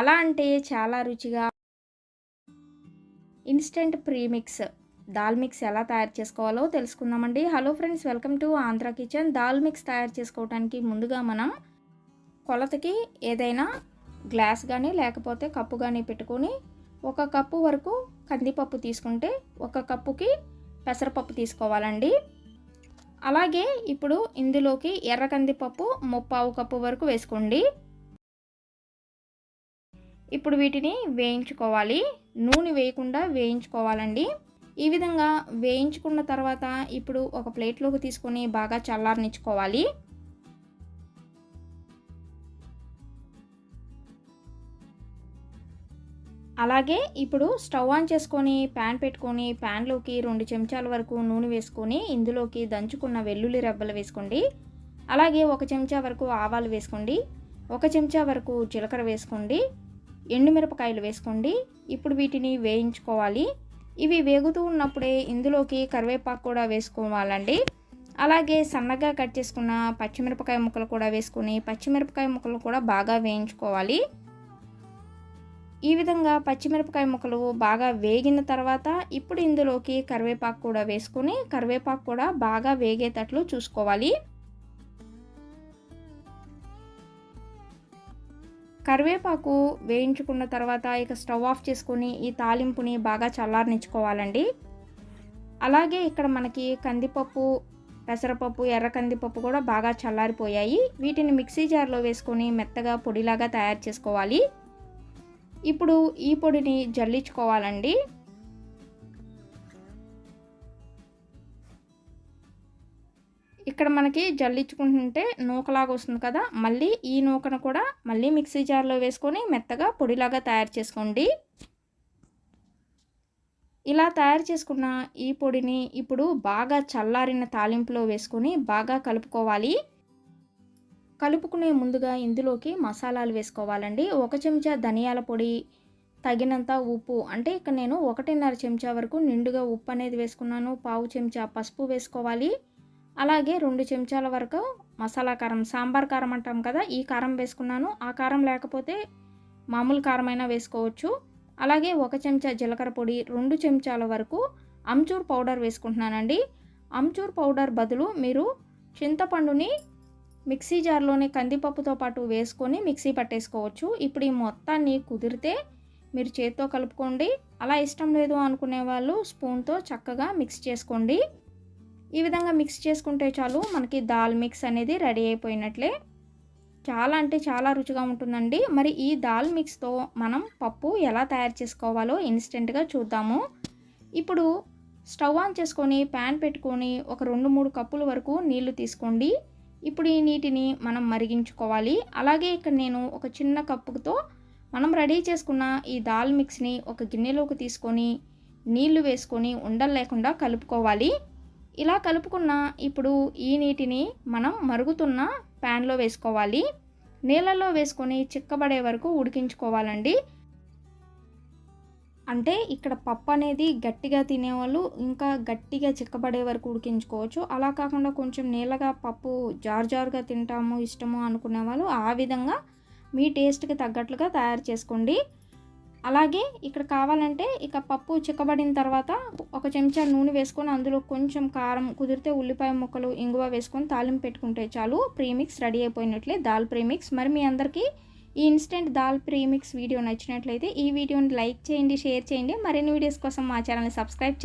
చాలా అంటే చాలా రుచిగా ఇన్స్టెంట్ ప్రీమిక్స్ దాల్ మిక్స్ ఎలా తయారు చేసుకోవాలో తెలుసుకుందామండి. Hello friends welcome to Andhra kitchen. Dal mix తయారు చేసుకోవడానికి ముందుగా మనం కొలతకి ఏదైనా గ్లాస్ కానీ లేకపోతే కప్పు కానీ పెట్టుకొని ఒక కప్పు వరకు కందిపప్పు తీసుకుంటే ఒక కప్పుకి పెసరపప్పు తీసుకోవాలండి. అలాగే ఇప్పుడు ఇందులోకి ఎర్ర కందిపప్పు ముప్పావు కప్పు వరకు వేసుకోండి. ఇప్పుడు వీటిని వేయించుకోవాలి. నూనె వేయకుండా వేయించుకోవాలండి. ఈ విధంగా వేయించుకున్న తర్వాత ఇప్పుడు ఒక ప్లేట్లోకి తీసుకొని బాగా చల్లారనిచ్చుకోవాలి. అలాగే ఇప్పుడు స్టవ్ ఆన్ చేసుకొని ప్యాన్ పెట్టుకొని ప్యాన్లోకి రెండు చెంచాల వరకు నూనె వేసుకొని ఇందులోకి దంచుకున్న వెల్లుల్లి రెబ్బలు వేసుకోండి. అలాగే ఒక చెంచా వరకు ఆవాలు వేసుకోండి. ఒక చెంచా వరకు జీలకర్ర వేసుకోండి. ఎండుమిరపకాయలు వేసుకోండి. ఇప్పుడు వీటిని వేయించుకోవాలి. ఇవి వేగుతూ ఉన్నప్పుడే ఇందులోకి కరివేపాకు కూడా వేసుకోవాలండి. అలాగే సన్నగా కట్ చేసుకున్న పచ్చిమిరపకాయ ముక్కలు కూడా వేసుకొని పచ్చిమిరపకాయ ముక్కలు కూడా బాగా వేయించుకోవాలి. ఈ విధంగా పచ్చిమిరపకాయ ముక్కలు బాగా వేగిన తర్వాత ఇప్పుడు ఇందులోకి కరివేపాకు కూడా వేసుకొని కరివేపాకు కూడా బాగా వేగేటట్లు చూసుకోవాలి. కరివేపాకు వేయించుకున్న తర్వాత ఇక స్టవ్ ఆఫ్ చేసుకొని ఈ తాలింపుని బాగా చల్లారనిచ్చుకోవాలండి. అలాగే ఇక్కడ మనకి కందిపప్పు పెసరపప్పు ఎర్ర కందిపప్పు కూడా బాగా చల్లారిపోయాయి. వీటిని మిక్సీ జార్లో వేసుకొని మెత్తగా పొడిలాగా తయారు చేసుకోవాలి. ఇప్పుడు ఈ పొడిని జల్లించుకోవాలండి. ఇక్కడ మనకి జల్లించుకుంటుంటే నూకలాగా వస్తుంది కదా మళ్ళీ ఈ నూకను కూడా మళ్ళీ మిక్సీ జార్లో వేసుకొని మెత్తగా పొడిలాగా తయారు చేసుకోండి. ఇలా తయారు చేసుకున్న ఈ పొడిని ఇప్పుడు బాగా చల్లారిన తాలింపులో వేసుకొని బాగా కలుపుకోవాలి. కలుపుకునే ముందుగా ఇందులోకి మసాలాలు వేసుకోవాలండి. ఒక చెంచా ధనియాల పొడి తగినంత ఉప్పు అంటే ఇక్కడ నేను ఒకటిన్నర చెంచా వరకు నిండుగా ఉప్పు అనేది వేసుకున్నాను. పావు చెంచా పసుపు వేసుకోవాలి. అలాగే రెండు చెంచాల వరకు మసాలా కారం సాంబార్ కారం అంటాం కదా ఈ కారం వేసుకున్నాను. ఆ కారం లేకపోతే మామూలు కారమైనా వేసుకోవచ్చు. అలాగే ఒక చెంచా జీలకర్ర పొడి రెండు చెంచాల వరకు అమ్చూర్ పౌడర్ వేసుకుంటున్నానండి. అమ్చూర్ పౌడర్ బదులు మీరు చింతపండుని మిక్సీ జార్లోనే కందిపప్పుతో పాటు వేసుకొని మిక్సీ పట్టేసుకోవచ్చు. ఇప్పుడు ఈ మొత్తాన్ని కుదిరితే మీరు చేత్తో కలుపుకోండి. అలా ఇష్టం లేదు అనుకునే వాళ్ళు స్పూన్తో చక్కగా మిక్స్ చేసుకోండి. ఈ విధంగా మిక్స్ చేసుకుంటే చాలు మనకి దాల్ మిక్స్ అనేది రెడీ అయిపోయినట్లే. చాలా అంటే చాలా రుచిగా ఉంటుందండి. మరి ఈ దాల్ మిక్స్తో మనం పప్పు ఎలా తయారు చేసుకోవాలో ఇన్స్టెంట్గా చూద్దాము. ఇప్పుడు స్టవ్ ఆన్ చేసుకొని ప్యాన్ పెట్టుకొని ఒక రెండు మూడు కప్పుల వరకు నీళ్ళు తీసుకోండి. ఇప్పుడు ఈ నీటిని మనం మరిగించుకోవాలి. అలాగే ఇక్కడ నేను ఒక చిన్న కప్పుతో మనం రెడీ చేసుకున్న ఈ దాల్ మిక్స్ని ఒక గిన్నెలోకి తీసుకొని నీళ్ళు వేసుకొని ఉండలు లేకుండా కలుపుకోవాలి. ఇలా కలుపుకున్న ఇప్పుడు ఈ నీటిని మనం మరుగుతున్న ప్యాన్లో వేసుకోవాలి. నీళ్ళల్లో వేసుకొని చిక్కబడే వరకు ఉడికించుకోవాలండి. అంటే ఇక్కడ పప్పు అనేది గట్టిగా తినేవాళ్ళు ఇంకా గట్టిగా చిక్కబడే వరకు ఉడికించుకోవచ్చు. అలా కాకుండా కొంచెం నీళ్ళగా పప్పు జార్ జారుగా తింటాము ఇష్టము అనుకునే వాళ్ళు ఆ విధంగా మీ టేస్ట్కి తగ్గట్లుగా తయారు చేసుకోండి. అలాగే ఇక్కడ కావాలంటే ఇక పప్పు చిక్కబడిన తర్వాత ఒక చెంచా నూనె వేసుకొని అందులో కొంచెం కారం కుదిరితే ఉల్లిపాయ ముక్కలు ఇంగువ వేసుకొని తాలింపు పెట్టుకుంటే చాలు. ప్రీమిక్స్ రెడీ అయిపోయినట్లే దాల్ ప్రీమిక్స్. మరి మీ అందరికీ ఈ ఇన్స్టెంట్ దాల్ ప్రీమిక్స్ వీడియో నచ్చినట్లయితే ఈ వీడియోని లైక్ చేయండి షేర్ చేయండి. మరిన్ని వీడియోస్ కోసం మా ఛానల్ని సబ్స్క్రైబ్ చేయండి.